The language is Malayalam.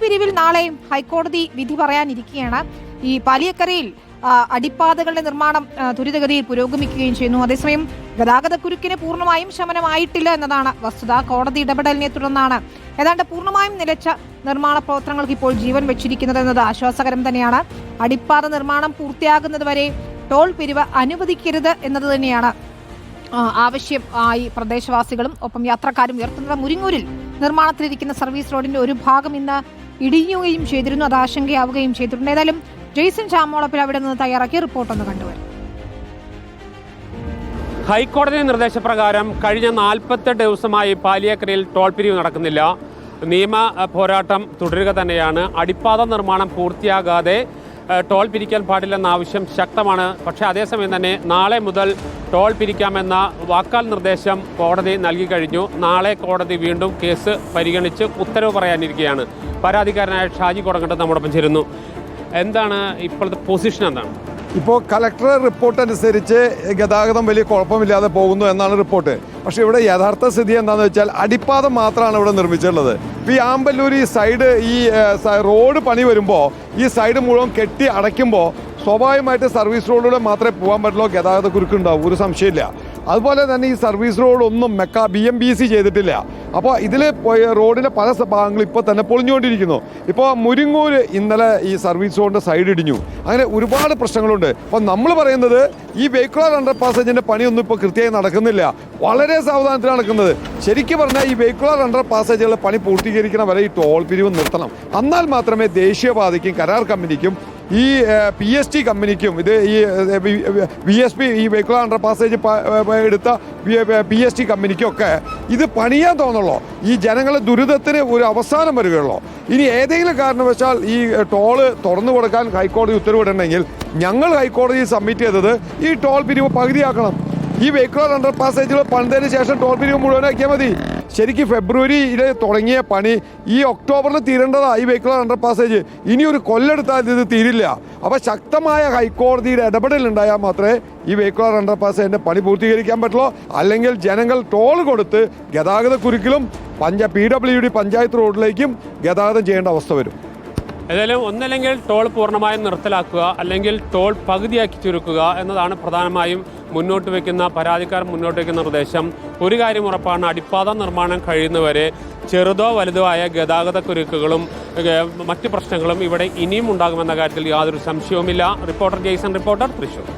പിരിവിൽ നാളെ ഹൈക്കോടതി വിധി പറയാനിരിക്കുകയാണ്. ഈ പാലിയക്കരയിൽ അടിപ്പാതകളുടെ നിർമ്മാണം ദുരിതഗതിയിൽ പുരോഗമിക്കുകയും ചെയ്യുന്നു. അതേസമയം ഗതാഗതക്കുരുക്കിന് പൂർണമായും ശമനമായിട്ടില്ല എന്നതാണ് വസ്തുത. കോടതി ഇടപെടലിനെ തുടർന്നാണ് ഏതാണ്ട് പൂർണമായും നിലച്ച നിർമ്മാണ പ്രവർത്തനങ്ങൾക്ക് ഇപ്പോൾ ജീവൻ വെച്ചിരിക്കുന്നത് എന്നത് ആശ്വാസകരം തന്നെയാണ്. അടിപ്പാത നിർമ്മാണം പൂർത്തിയാകുന്നതുവരെ ടോൾ പിരിവ് അനുവദിക്കരുത് എന്നത് തന്നെയാണ് ആവശ്യം. ആയി പ്രദേശവാസികളും ഒപ്പം യാത്രക്കാരും ഉയർത്തുന്നത് മുരിങ്ങൂരിൽ നിർമ്മാണത്തിലിരിക്കുന്ന സർവീസ് റോഡിന്റെ ഒരു ഭാഗം ഇന്ന് ഇടിയുകയും ചെയ്തിരുന്നു. അത് ആശങ്കയാവുകയും ചെയ്തിട്ടുണ്ട്. ഏതായാലും ജെയ്സൺ ചാമോളപ്പിൽ അവിടെ നിന്ന് തയ്യാറാക്കിയ റിപ്പോർട്ട് ഒന്ന് കണ്ടുവരും. ഹൈക്കോടതി നിർദ്ദേശപ്രകാരം കഴിഞ്ഞ നാൽപ്പത്തെട്ട് ദിവസമായി പാലിയേക്കരയിൽ ടോൾ പിരിവ് നടക്കുന്നില്ല. നിയമ പോരാട്ടം തുടരുക തന്നെയാണ്. അടിപ്പാത നിർമ്മാണം പൂർത്തിയാകാതെ ടോൾ പിരിക്കാൻ പാടില്ലെന്ന ആവശ്യം ശക്തമാണ്. പക്ഷേ അതേസമയം തന്നെ നാളെ മുതൽ ടോൾ പിരിക്കാമെന്ന വാക്കാൽ നിർദ്ദേശം കോടതി നൽകി കഴിഞ്ഞു. നാളെ കോടതി വീണ്ടും കേസ് പരിഗണിച്ച് ഉത്തരവ് പറയാനിരിക്കുകയാണ്. പരാതിക്കാരനായ ഷാജി കൊടങ്ങട്ട് നമ്മോടൊപ്പം ചേരുന്നു. എന്താണ് ഇപ്പോഴത്തെ പൊസിഷൻ എന്താണ്? ഇപ്പോൾ കലക്ടറെ റിപ്പോർട്ട് അനുസരിച്ച് ഗതാഗതം വലിയ കുഴപ്പമില്ലാതെ പോകുന്നു എന്നാണ് റിപ്പോർട്ട് പക്ഷേ ഇവിടെ യഥാർത്ഥ സ്ഥിതി എന്താണെന്ന് വെച്ചാൽ അടിപ്പാതം മാത്രമാണ് ഇവിടെ നിർമ്മിച്ചിട്ടുള്ളത്. ഇപ്പോൾ ഈ ആമ്പല്ലൂർ ഈ സൈഡ് ഈ റോഡ് പണി വരുമ്പോൾ ഈ സൈഡ് മുഴുവൻ കെട്ടി അടയ്ക്കുമ്പോൾ സ്വാഭാവികമായിട്ട് സർവീസ് റോഡിലൂടെ മാത്രമേ പോകാൻ പറ്റുള്ളൂ ഗതാഗത കുരുക്കുണ്ടാവും ഒരു സംശയമില്ല. അതുപോലെ തന്നെ ഈ സർവീസ് റോഡ് ഒന്നും മെക്ക ബി എം ബി സി ചെയ്തിട്ടില്ല. അപ്പോൾ ഇതിൽ റോഡിന്റെ പല ഭാഗങ്ങളും ഇപ്പോൾ തന്നെ പൊളിഞ്ഞുകൊണ്ടിരിക്കുന്നു. ഇപ്പോൾ മുരിങ്ങൂര് ഇന്നലെ ഈ സർവീസ് റോഡിന്റെ സൈഡ് ഇടിഞ്ഞു. അങ്ങനെ ഒരുപാട് പ്രശ്നങ്ങളുണ്ട്. അപ്പോൾ നമ്മൾ പറയുന്നത് ഈ വെഹിക്കുലർ അണ്ടർ പാസേജിന്റെ പണിയൊന്നും ഇപ്പോൾ കൃത്യമായി നടക്കുന്നില്ല. വളരെ സാവധാനത്തിൽ നടക്കുന്നത്. ശരിക്കും പറഞ്ഞാൽ ഈ വെഹിക്കുലർ അണ്ടർ പാസേജുകളുടെ പണി പൂർത്തീകരിക്കണ വരെ ഈ ടോൾ പിരിവ് നിർത്തണം. എന്നാൽ മാത്രമേ ദേശീയപാതയ്ക്കും കരാർ കമ്പനിക്കും ഈ പി എസ് ടി കമ്പനിക്കും ഇത് ഈ വി എസ് പി ഈ വെഹിക്കിൾ അണ്ടർ പാസേജ് എടുത്ത പി എസ് ടി കമ്പനിക്കൊക്കെ ഇത് പണിയാൻ തോന്നുള്ളൂ. ഈ ജനങ്ങളെ ദുരിതത്തിന് ഒരു അവസാനം വരികയുള്ളൂ. ഇനി ഏതെങ്കിലും കാരണവശാൽ ഈ ടോൾ തുറന്നു കൊടുക്കാൻ ഹൈക്കോടതി ഉത്തരവിടണമെങ്കിൽ ഞങ്ങൾ ഹൈക്കോടതിയിൽ സബ്മിറ്റ് ചെയ്തത് ഈ ടോൾ പിരിവ് പകുതിയാക്കണം. ഈ വെഹിക്കിൾ അണ്ടർ പാസേജുകൾ പണിതതിന് ശേഷം ടോൾ പിരിവ് മുഴുവനാക്കിയാൽ മതി. ശരിക്കും ഫെബ്രുവരിയിൽ തുടങ്ങിയ പണി ഈ ഒക്ടോബറിൽ തീരേണ്ടതാ ഈ വെഹിക്കുലർ അണ്ടർ പാസേജ് ഇനി ഒരു കൊല്ലെടുത്താൽ ഇത് തീരില്ല. അപ്പോൾ ശക്തമായ ഹൈക്കോടതിയുടെ ഇടപെടൽ ഉണ്ടായാൽ മാത്രമേ ഈ വെഹിക്കുലർ അണ്ടർ പാസേജിന്റെ പണി പൂർത്തീകരിക്കാൻ പറ്റുള്ളൂ. അല്ലെങ്കിൽ ജനങ്ങൾ ടോൾ കൊടുത്ത് ഗതാഗത കുരുക്കിലും പഞ്ച പി ഡബ്ല്യു ഡി പഞ്ചായത്ത് റോഡിലേക്കും ഗതാഗതം ചെയ്യേണ്ട അവസ്ഥ വരും. ഏതായാലും ഒന്നല്ലെങ്കിൽ ടോൾ പൂർണമായും നിർത്തലാക്കുക അല്ലെങ്കിൽ ടോൾ പകുതിയാക്കി ചുരുക്കുക എന്നതാണ് പ്രധാനമായും മുന്നോട്ട് വയ്ക്കുന്ന പരാതിക്കാർ മുന്നോട്ട് വയ്ക്കുന്ന നിർദ്ദേശം ഒരു കാര്യം ഉറപ്പാണ് അടിപ്പാത നിർമ്മാണം കഴിയുന്നവരെ ചെറുതോ വലുതോ ആയ ഗതാഗത കുരുക്കുകളും മറ്റ് പ്രശ്നങ്ങളും ഇവിടെ ഇനിയും ഉണ്ടാകുമെന്ന കാര്യത്തിൽ യാതൊരു സംശയവുമില്ല. Reporter Jaison reporter Thrissur.